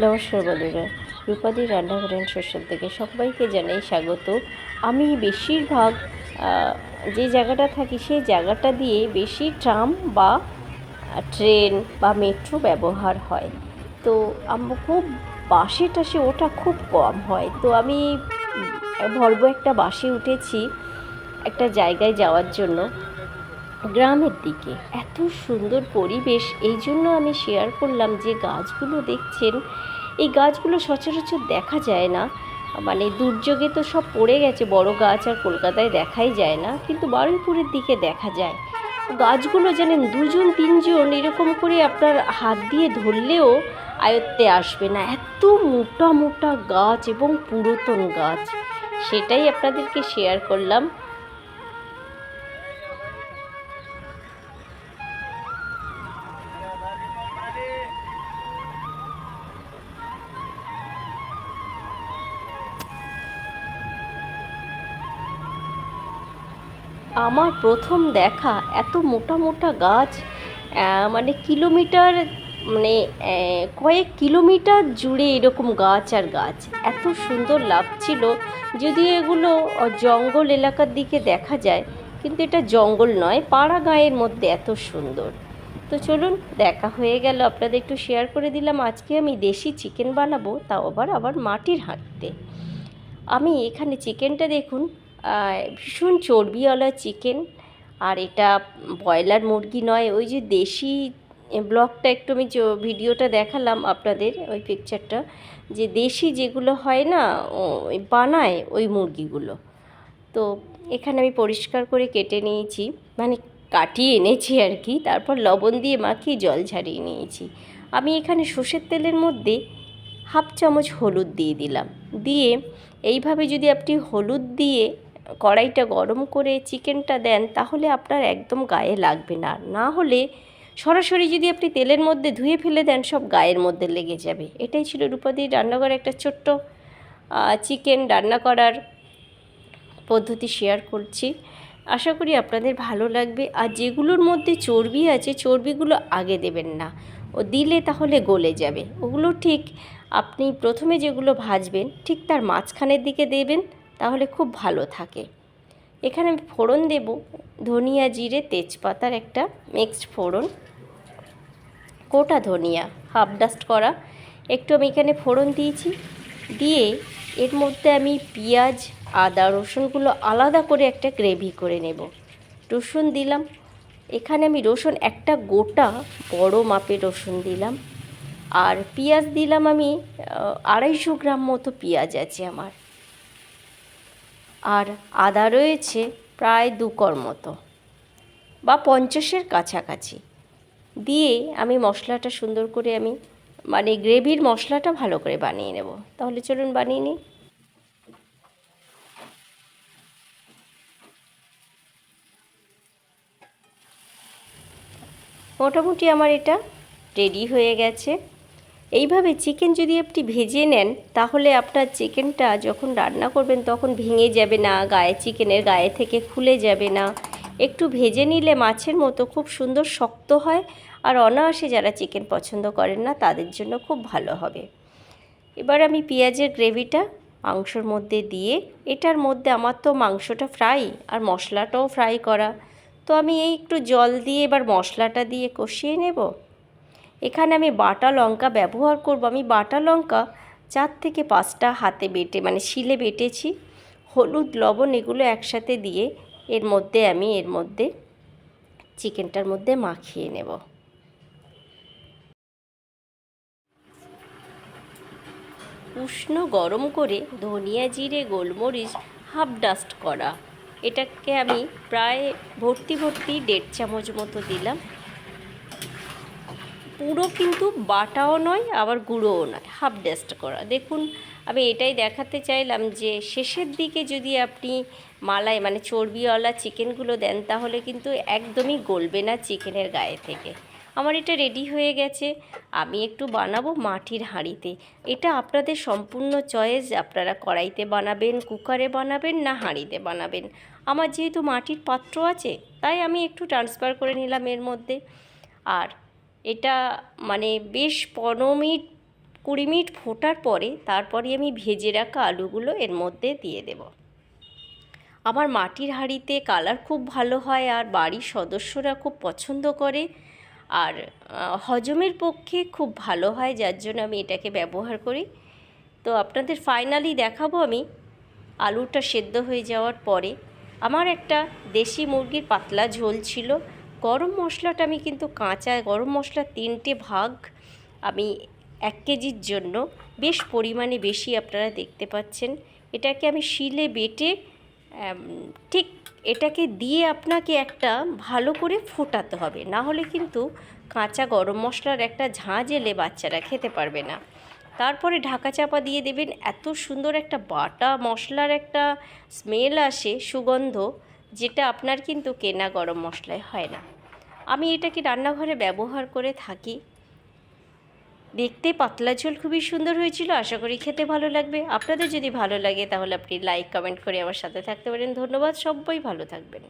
নমস্কার বন্ধুরা রূপাদি রান্নাঘরের সোশ্যাল থেকে সবাইকে জানাই স্বাগত। আমি বেশিরভাগ যে জায়গাটা থাকি সেই জায়গাটা দিয়ে বেশি ট্রাম বা ট্রেন বা মেট্রো ব্যবহার হয়। তো আমার খুব বাসে টাসে ওটা খুব কম হয়। তো আমি ভলভো একটা বাসে উঠেছি একটা জায়গায় যাওয়ার জন্য। গ্রামের দিকে। এত সুন্দর পরিবেশ। এই জন্য আমি শেয়ার করলাম যে গাছগুলো দেখছেন, এই গাছগুলো সচরাচর দেখা যায় না। মানে দুর্যোগে তো সব পড়ে গেছে, বড় গাছ আর কলকাতায় দেখাই যায় না, কিন্তু বারুইপুরের দিকে দেখা যায়। গাছগুলো জানেন, দুজন, তিনজন এরকম করে আপনার হাত দিয়ে ধরলেও আয়ত্তে আসবে না। এত মোটা মোটা গাছ এবং পুরাতন গাছ। সেটাই আপনাদেরকে শেয়ার করলাম। আমার প্রথম দেখা এত মোটা মোটা গাছ মানে কিলোমিটার মানে কয়েক কিলোমিটার জুড়ে এরকম গাছ আর গাছ। এত সুন্দর লাগছিল। যদি এগুলো জঙ্গল এলাকার দিকে দেখা যায়, কিন্তু এটা জঙ্গল নয়, পাড়া গাঁয়ের মধ্যে এত সুন্দর। তো চলুন, দেখা হয়ে গেল। আপনাদের একটু শেয়ার করে দিলাম। আজকে আমি দেশি চিকেন বানাবো, তাও আবার আবার মাটির হাঁটতে আমি এখানে চিকেনটা দেখুন ভীষণ চর্বিওয়ালা চিকেন। আর এটা ব্রয়লার মুরগি নয়, ওই যে দেশি ব্লগটা একটু আমি ভিডিওটা দেখালাম আপনাদের, ওই পিকচারটা যে দেশি যেগুলো হয় না বানায় ওই মুরগিগুলো। তো এখানে আমি পরিষ্কার করে কেটে নিয়েছি মানে কাটিয়ে এনেছি আর কি, তারপর লবণ দিয়ে মাখিয়ে জল ঝারিয়ে নিয়েছি। আমি এখানে সর্ষের তেলের মধ্যে হাফ চামচ হলুদ দিয়ে দিলাম। দিয়ে এইভাবে যদি আপনি হলুদ দিয়ে কড়াইটা গরম করে চিকেনটা দেন, তাহলে আপনার একদম গায়ে লাগবে না। না হলে সরাসরি যদি আপনি তেলের মধ্যে ধুয়ে ফেলে দেন, সব গায়ের মধ্যে লেগে যাবে। এটাই ছিল রূপাদির রান্নাঘরে একটা ছোট্ট চিকেন রান্না করার পদ্ধতি শেয়ার করছি। আশা করি আপনাদের ভালো লাগবে। আর যেগুলোর মধ্যে চর্বি আছে, চর্বিগুলো আগে দেবেন না। ও দিলে তাহলে গলে যাবে। ওগুলো ঠিক আপনি প্রথমে যেগুলো ভাজবেন, ঠিক তার মাঝখানের দিকে দেবেন। তাহলে খুব ভালো থাকে। এখানে আমি ফোড়ন দেব। ধনিয়া, জিরে, তেজপাতার একটা মিক্সড ফোড়ন। গোটা ধনিয়া হাফ ডাস্ট করা। একটু আমি এখানে ফোড়ন দিয়েছি। দিয়ে এর মধ্যে আমি পেঁয়াজ, আদা, রসুনগুলো আলাদা করে একটা গ্রেভি করে নেব। রসুন দিলাম। এখানে আমি রসুন একটা গোটা বড় মাপের রসুন দিলাম। আর পেঁয়াজ দিলাম আমি আড়াইশো গ্রাম মতো পেঁয়াজ আছে আমার। আর আদা রয়েছে প্রায় দু কর মতো বা পঞ্চাশের কাছাকাছি। দিয়ে আমি মশলাটা সুন্দর করে আমি মানে গ্রেভির মশলাটা ভালো করে বানিয়ে নেব। তাহলে চলুন বানিয়ে নিই। মোটামুটি আমার এটা রেডি হয়ে গেছে। এইভাবে চিকেন যদি আপনি ভেজে নেন, তাহলে আপনার চিকেনটা যখন রান্না করবেন, তখন ভেঙে যাবে না, গায়ে চিকেনের গায়ে থেকে খুলে যাবে না। একটু ভেজে নিলে মাছের মতো খুব সুন্দর শক্ত হয়, আর অনায়াসে যারা চিকেন পছন্দ করেন না, তাদের জন্য খুব ভালো হবে। এবার আমি পেঁয়াজের গ্রেভিটা মাংসর মধ্যে দিয়ে, এটার মধ্যে আমার তো মাংসটা ফ্রাই আর মশলাটাও ফ্রাই করা। তো আমি এই একটু জল দিয়ে এবার মশলাটা দিয়ে কষিয়ে নেব। এখানে আমি বাটা লঙ্কা ব্যবহার করব। আমি বাটা লঙ্কা চার থেকে পাঁচটা হাতে বেটে মানে শিলে বেটেছি। হলুদ, লবণ এগুলো একসাথে দিয়ে এর মধ্যে আমি, এর মধ্যে চিকেনটার মধ্যে মাখিয়ে নেব। উষ্ণ গরম করে ধনিয়া জিরে, গোলমরিচ, হাফ ডাস্ট করা। এটাকে আমি প্রায় ভর্তি ভর্তি দেড় চামচ মতো দিলাম। পুরো কিন্তু বাটাও নয়, আবার গুঁড়োও নয়। হাফ ডাস্ট করা। দেখুন, আমি এটাই দেখাতে চাইলাম যে শেষের দিকে যদি আপনি মালাই মানে চর্বিওয়ালা চিকেনগুলো দেন, তাহলে কিন্তু একদমই গলবে না চিকেনের গায়ে থেকে। আমার এটা রেডি হয়ে গেছে। আমি একটু বানাবো মাটির হাঁড়িতে। এটা আপনাদের সম্পূর্ণ চয়েস। আপনারা কড়াইতে বানাবেন, কুকারে বানাবেন, না হাঁড়িতে বানাবেন। আমার যেহেতু মাটির পাত্র আছে, তাই আমি একটু ট্রান্সফার করে নিলাম এর মধ্যে। আর এটা মানে বেশ পনেরো মিনিট, কুড়ি মিনিট ফোটার পরে তারপরে আমি ভেজে রাখা আলুগুলো এর মধ্যে দিয়ে দেব। আমার মাটির হাঁড়িতে কালার খুব ভালো হয় আর বাড়ির সদস্যরা খুব পছন্দ করে আর হজমের পক্ষে খুব ভালো হয় যার জন্য আমি এটাকে ব্যবহার করি। তো আপনাদের ফাইনালি দেখাবো আমি আলুটা সেদ্ধ হয়ে যাওয়ার পরে। আমার একটা দেশি মুরগির পাতলা ঝোল ছিল গরম মশলাটা আমি কিন্তু কাঁচা গরম মশলা তিনটে ভাগ আমি এক কেজির জন্য বেশ পরিমাণে বেশি আপনারা দেখতে পাচ্ছেন। এটাকে আমি শিলে বেটে ঠিক এটাকে দিয়ে আপনাকে একটা ভালো করে ফোটাতে হবে। না হলে কিন্তু কাঁচা গরম মশলার একটা ঝাঁঝ এলে বাচ্চারা খেতে পারবে না। তারপরে ঢাকা চাপা দিয়ে দেবেন। এত সুন্দর একটা বাটা মশলার একটা স্মেল আসে, সুগন্ধ। যেটা আপনার কিন্তু কেনা গরম মশলায় হয় না। আমি এটাকে রান্নাঘরে ব্যবহার করে থাকি। দেখতে পাতলা ঝোল খুবই সুন্দর হয়েছিল, আশা করি খেতে ভালো লাগবে। আপনাদের যদি ভালো লাগে তাহলে আপনি লাইক কমেন্ট করে আমার সাথে থাকতে পারেন। ধন্যবাদ, সবাই ভালো থাকবেন।